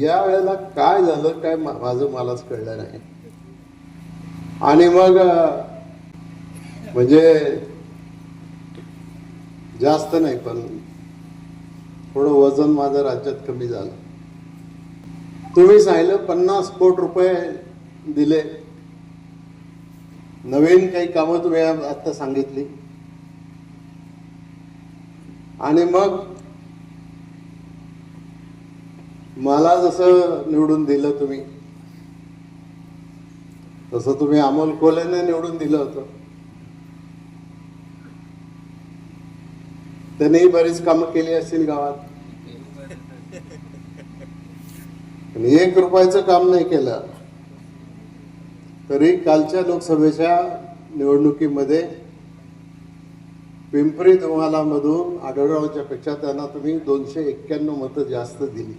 या वेळेला काय झालं काय माझं मलाच कळलं नाही. आणि मग म्हणजे जास्त नाही पण थोडं वजन माझं राज्यात कमी झालं. तुम्ही सांगितलं पन्नास कोट रुपये दिले. नवीन काही कामं तुम्ही आता सांगितली. आणि मग मला जसं निवडून दिलं तुम्ही तसं तुम्ही अमोल कोलेने निवडून दिलं होतं. त्यांनी बरीच कामं केली असतील गावात. एक रुपयाचं काम नाही केलं तरी कालच्या लोकसभेच्या निवडणुकीमध्ये पिंपरी मधून आढळरावच्या पेक्षा त्यांना तुम्ही दोनशे एक्क्याण्णव मतं जास्त दिली.